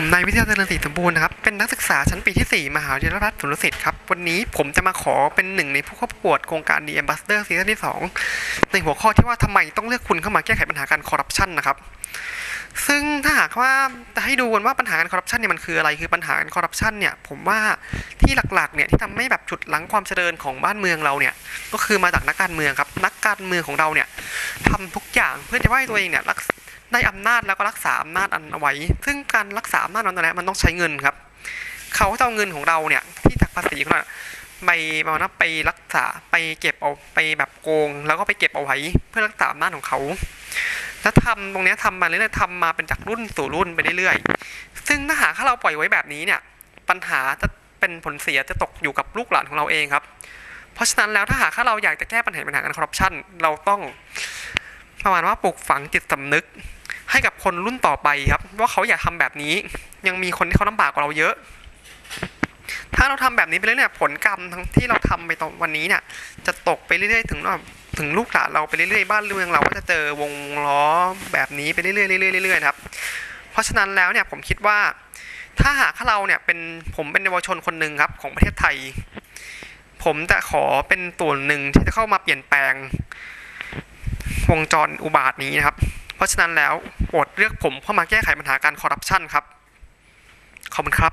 ผมนายวิทยาเจริญศรีสมบูรณ์นะครับ เป็นนักศึกษาชั้นปีที่ 4 มหาวิทยาลัยราชสุรสิทธิ์ครับ วันนี้ผมจะมาขอเป็นหนึ่งในผู้เข้าประกวดโครงการ The Ambassador ซีซั่นที่ 2 ในหัวข้อที่ว่าทำไมต้องเลือกคุณเข้ามาแก้ไขปัญหาการคอร์รัปชันนะครับ ซึ่งถ้าหากว่าจะให้ดูกันว่าปัญหาการคอร์รัปชันเนี่ยมันคืออะไรคือปัญหาการคอร์รัปชันเนี่ยผมว่าที่หลักๆเนี่ยที่ทำให้แบบจุดหลังความเจริญของบ้านเมืองเราเนี่ยก็คือมาจากนักการเมืองครับนักการเมืองของเราเนี่ยทำทุกอย่างเพื่อจะให้ตัวเองเนี่ยรัก ได้อำนาจแล้วก็รักษาอำนาจอันเอาไว้ ซึ่งการรักษาอำนาจนั้นนะมันต้องใช้เงินครับ เขาจะเอาเงินของเราเนี่ยที่จากภาษีของเราไปมานะไปรักษาไปเก็บเอาไปแบบโกง แล้วก็ไปเก็บเอาไว้เพื่อรักษาอำนาจของเขาแล้วทำตรงนี้ยทำมาเรื่อยๆทำมาเป็นจากรุ่นสู่รุ่นไปเรื่อยๆ ซึ่งถ้าหากถ้าเราปล่อยไว้แบบนี้เนี่ยปัญหาจะเป็นผลเสียจะตกอยู่กับลูกหลานของเราเองครับ เพราะฉะนั้นแล้วถ้าหากถ้าเราอยากจะแก้ปัญหาปัญหาการคอร์รัปชันเราต้อง ประมาณว่าปลูกฝังจิตสำนึก ให้กับคนรุ่นต่อไปครับ ว่าเขาอยากทำแบบนี้ ยังมีคนที่เขาลำบากกว่าเราเยอะ ถ้าเราทำแบบนี้ไปเรื่อยๆผลกรรมทั้งที่เราทำไปตอนวันนี้เนี่ย จะตกไปเรื่อยๆ ถึงแบบถึงลูกหลานเราไปเรื่อยๆบ้านเมืองเราก็จะเจอวงล้อแบบนี้ไปเรื่อยๆเรื่อยๆเรื่อยๆครับ เพราะฉะนั้นแล้วเนี่ยผมคิดว่าถ้าหากถ้าเราเนี่ยเป็นผมเป็นเยาวชนคนหนึ่งครับของประเทศไทย ผมจะขอเป็นตัวหนึ่งที่จะเข้ามาเปลี่ยนแปลง วงจรอุบาทนี้นะครับ เพราะฉะนั้นแล้วโปรดเลือกผมเข้ามาแก้ไขปัญหาการคอร์รัปชันครับ ขอบคุณครับ